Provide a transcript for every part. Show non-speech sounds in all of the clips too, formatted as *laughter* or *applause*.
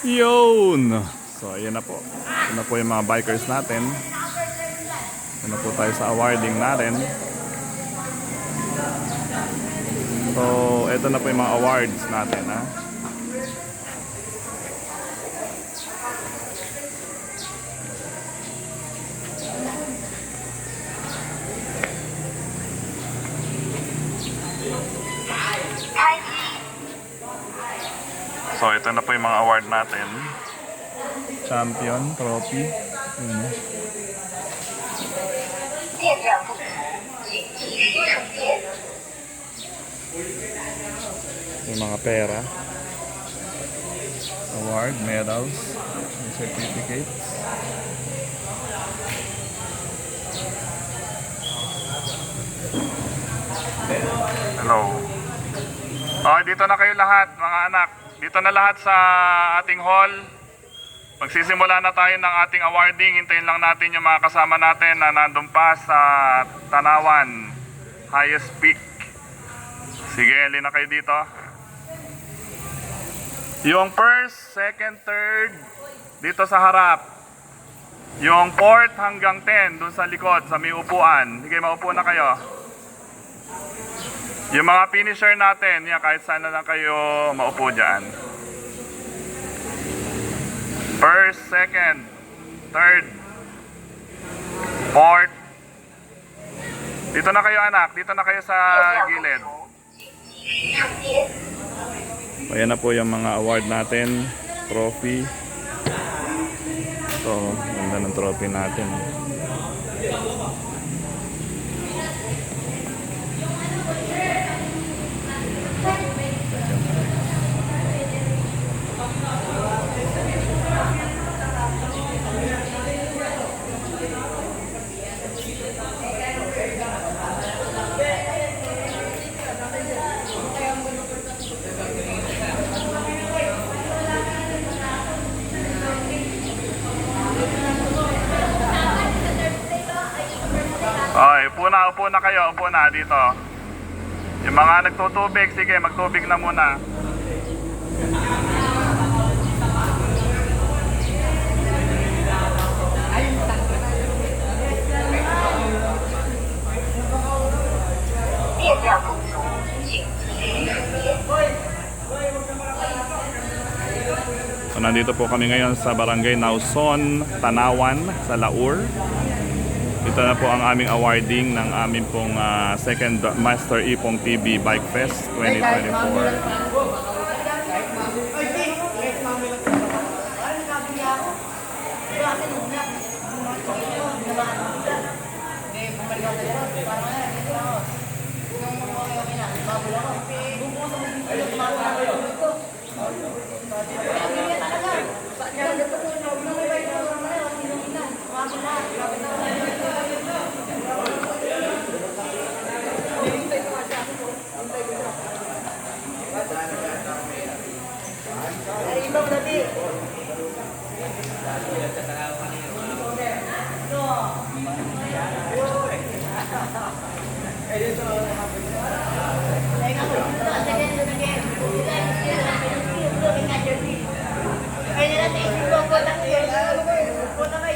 Yun! So, ayan na po. Ito na po yung mga bikers natin. Ito na po tayo sa awarding natin. So, ito na po yung mga awards natin, ha? So, ito na po yung mga award natin. Champion, trophy. Yun. Yung mga pera. Award, medals, certificates. Hello. Oh, dito na kayo lahat, mga anak. Dito na lahat sa ating hall. Magsisimula na tayo ng ating awarding. Hintayin lang natin yung mga kasama natin na nandun pa sa Tanawan, highest peak. Sige, na kayo dito. Yung first, second, third, dito sa harap. Yung fourth hanggang ten, dun sa likod, sa may upuan. Sige, maupo na kayo. Yung mga finisher natin, yan, kahit saan na lang kayo maupo dyan. First, second, third, fourth. Dito na kayo anak, dito na kayo sa gilid. Ayan na po yung mga award natin, trophy. So, ganda ng trophy natin. kayo, upo na dito. Yung mga nagtutubig, sige, magtubig na muna. So, nandito po kami ngayon sa Barangay Nauson, Tanawan, sa Laur. Ito na po ang aming awarding ng aming pong ah, second Master Ipong TV Bike Fest 2024. Itlog labi.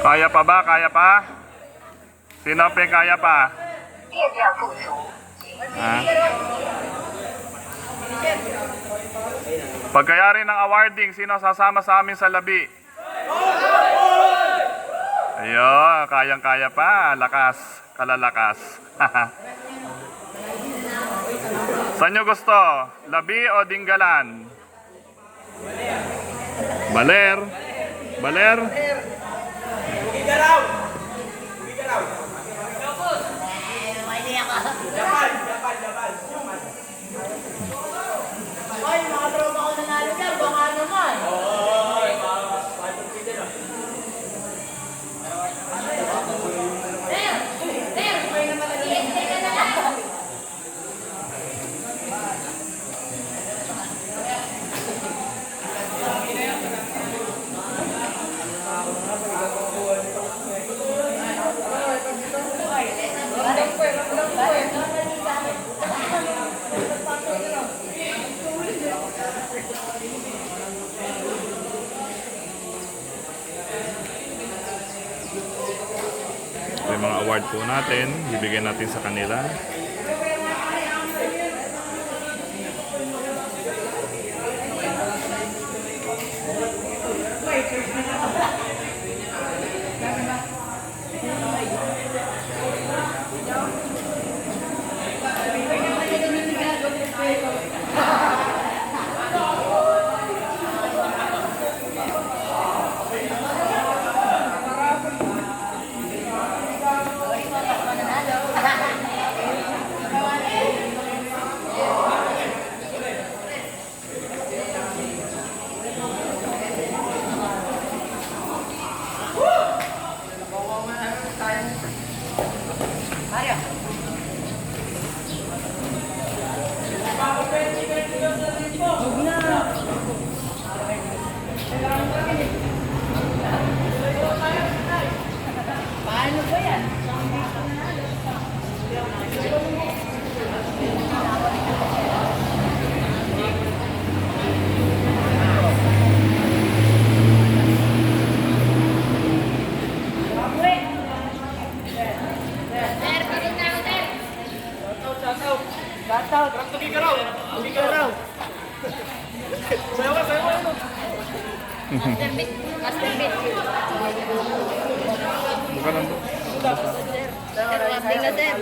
Kaya pa ba? Kaya pa? Sinape kaya pa? Ha? Pagkayari ng awarding, sino sasama sa amin sa labi? Ayun, kayang-kaya pa. Lakas, kalalakas. *laughs* Saan nyo gusto? Labi o dinggalan? Baler. Baler? Ay, mga tropa ko nanalo dyan, baka naman. Award po natin. Bibigyan natin sa kanila. Paano ba yan? Buka lang po. Ayan,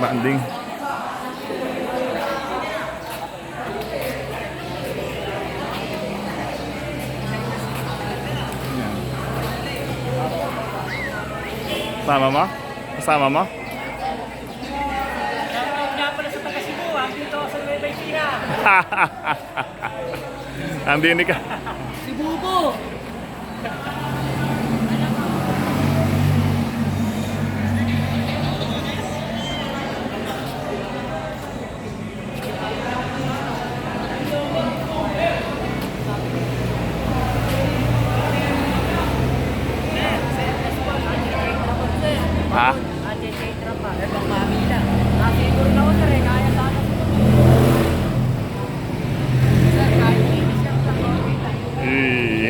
Banding. Ayan. Kasama mo? Kasama mo? Nga pala sa taga Cebu, ah, dito ako sa Nueva Ecija. *laughs* Andini ka. Si Bubo! Ha? Ate Chaitra pa, ibang mami lang. Nasiguro na ako sir, eh, kaya sana. Sir, kahit hindi siya Eh, Sabay, sir, hindi na. Sir,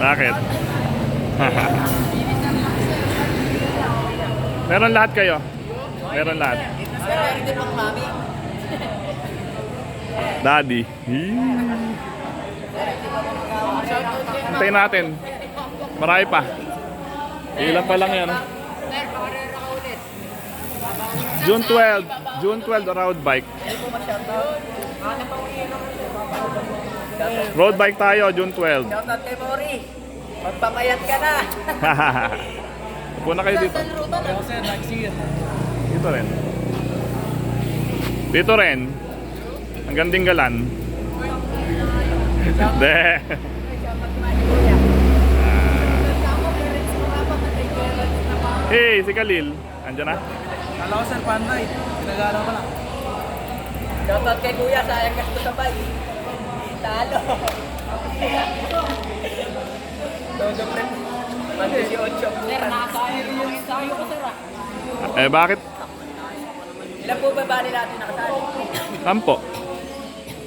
Bakit? *laughs* Meron lahat kayo? Meron lahat. Daddy. Hintayin natin. Marami pa. Ilan pa lang yan. June 12. June 12, road bike. Ano pa? Road bike tayo, June 12. Shoutout kay Mori. Magpamayat ka na. *laughs* Upo na kayo dito. Dito rin. Dito rin. Ang ganding galan. De. *laughs* Hey, si Khalil. Andiyan na? Kala ko sir, panday. Pinagala ko lang. Shoutout kay Kuya, sayang gasto sa bike. Talo. Todo pre. Si Ocho. Sir, nakasaya rin yung ensayo ko sir ah. Eh, bakit? Ilan po ba bali natin nakasali? Sampo.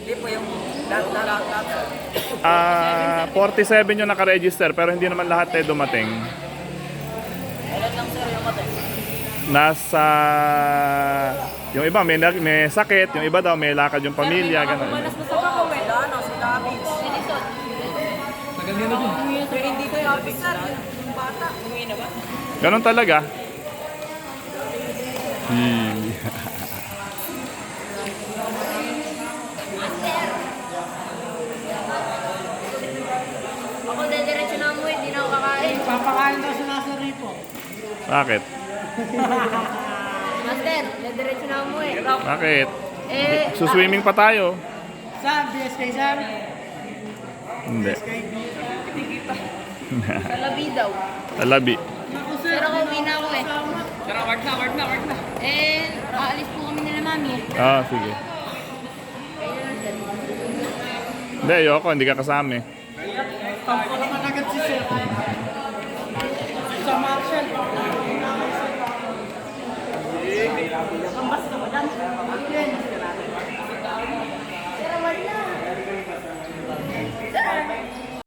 Hindi po yung lahat na lahat. Ah, 47 yung nakaregister pero hindi naman lahat eh dumating. Ilan lang sir yung matay? Nasa yung iba may may sakit, yung iba daw may lakad yung pamilya, ganun. Manas na sa Pero hindi kayo officer. Yung bata. Umuwi na ba? Ganun talaga. Hmm. Ako dediretso na mo, hindi na ako kakain. Papakain daw sa nasa ripo. Bakit? Master, dediretso na mo eh. Bakit? Eh, Suswimming pa tayo. Saan? BSK saan? Hindi. Sa *laughs* labi daw. Talabi. Pero ako uwi na ako eh. Tara, wag na, wag na, wag na. Eh, aalis po kami nila mami. Ah, sige. Hindi, ayoko. Hindi ka kasama eh. Tampo naman agad si Sir. Sa Marshall. Ang basta mo dyan.